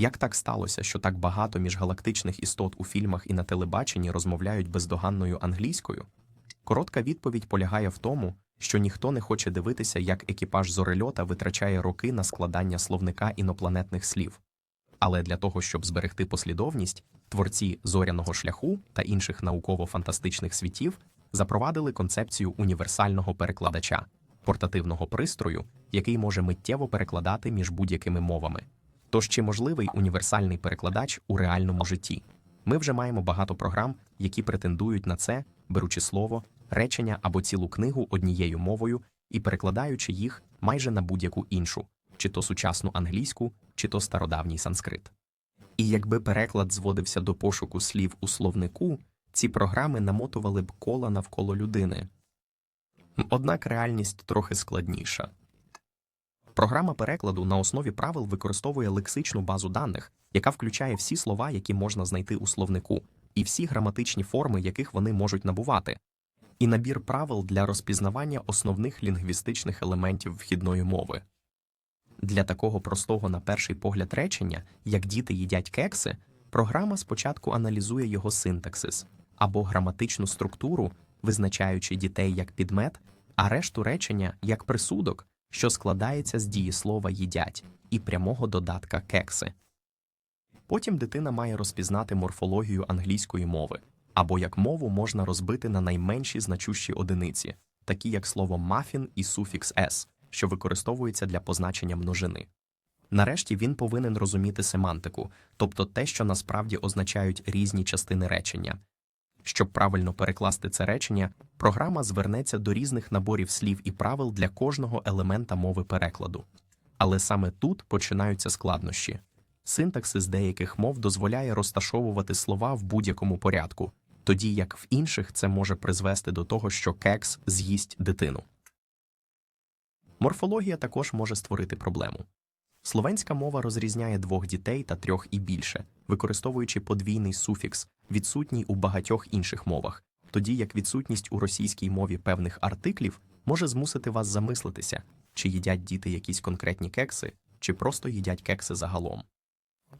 Як так сталося, що так багато міжгалактичних істот у фільмах і на телебаченні розмовляють бездоганною англійською? Коротка відповідь полягає в тому, що ніхто не хоче дивитися, як екіпаж зорельота витрачає роки на складання словника інопланетних слів. Але для того, щоб зберегти послідовність, творці зоряного шляху та інших науково-фантастичних світів запровадили концепцію універсального перекладача портативного пристрою, який може миттєво перекладати між будь-якими мовами. Тож чи можливий універсальний перекладач у реальному житті? Ми вже маємо багато програм, які претендують на це, беручи слово, речення або цілу книгу однією мовою і перекладаючи їх майже на будь-яку іншу, чи то сучасну англійську, чи то стародавній санскрит. І якби переклад зводився до пошуку слів у словнику, ці програми намотували б кола навколо людини. Однак реальність трохи складніша. Програма перекладу на основі правил використовує лексичну базу даних, яка включає всі слова, які можна знайти у словнику, і всі граматичні форми, яких вони можуть набувати, і набір правил для розпізнавання основних лінгвістичних елементів вхідної мови. Для такого простого на перший погляд речення, як діти їдять кекси, програма спочатку аналізує його синтаксис або граматичну структуру, визначаючи дітей як підмет, а решту речення як присудок, що складається з дієслова їдять і прямого додатка кекси. Потім дитина має розпізнати морфологію англійської мови, або як мову можна розбити на найменші значущі одиниці, такі як слово мафін і суфікс «с», що використовується для позначення множини. Нарешті він повинен розуміти семантику, тобто те, що насправді означають різні частини речення. Щоб правильно перекласти це речення, програма звернеться до різних наборів слів і правил для кожного елемента мови перекладу. Але саме тут починаються складнощі. Синтаксис деяких мов дозволяє розташовувати слова в будь-якому порядку, тоді як в інших це може призвести до того, що кекс з'їсть дитину. Морфологія також може створити проблему. Словенська мова розрізняє двох дітей та трьох і більше, використовуючи подвійний суфікс, відсутній у багатьох інших мовах, тоді як відсутність у російській мові певних артиклів може змусити вас замислитися, чи їдять діти якісь конкретні кекси, чи просто їдять кекси загалом.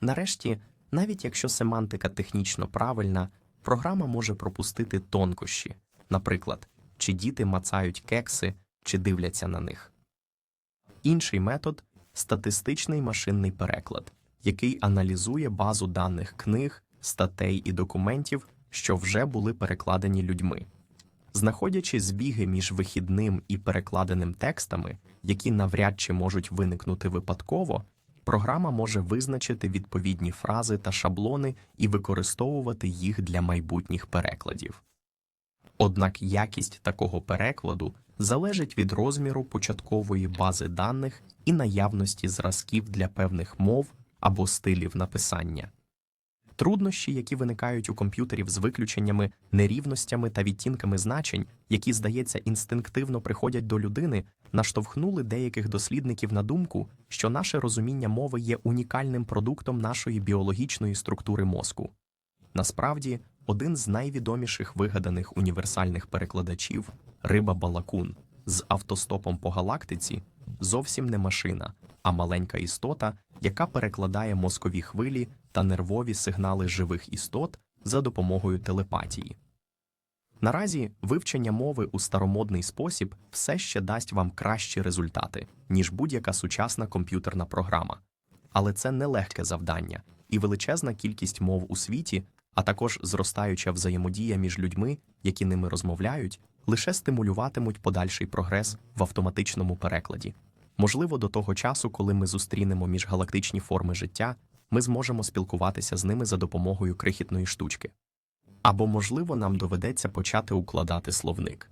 Нарешті, навіть якщо семантика технічно правильна, програма може пропустити тонкощі, наприклад, чи діти мацають кекси, чи дивляться на них. Інший метод статистичний машинний переклад, який аналізує базу даних книг, статей і документів, що вже були перекладені людьми. Знаходячи збіги між вихідним і перекладеним текстами, які навряд чи можуть виникнути випадково, програма може визначити відповідні фрази та шаблони і використовувати їх для майбутніх перекладів. Однак якість такого перекладу залежить від розміру початкової бази даних і наявності зразків для певних мов або стилів написання. Труднощі, які виникають у комп'ютерів з виключеннями, нерівностями та відтінками значень, які, здається, інстинктивно приходять до людини, наштовхнули деяких дослідників на думку, що наше розуміння мови є унікальним продуктом нашої біологічної структури мозку. Насправді, один з найвідоміших вигаданих універсальних перекладачів риба Балакун з автостопом по галактиці зовсім не машина, а маленька істота, яка перекладає мозкові хвилі та нервові сигнали живих істот за допомогою телепатії. Наразі вивчення мови у старомодний спосіб все ще дасть вам кращі результати, ніж будь-яка сучасна комп'ютерна програма. Але це нелегке завдання, і величезна кількість мов у світі, а також зростаюча взаємодія між людьми, які ними розмовляють, лише стимулюватимуть подальший прогрес в автоматичному перекладі. Можливо, до того часу, коли ми зустрінемо міжгалактичні форми життя, ми зможемо спілкуватися з ними за допомогою крихітної штучки. Або, можливо, нам доведеться почати укладати словник.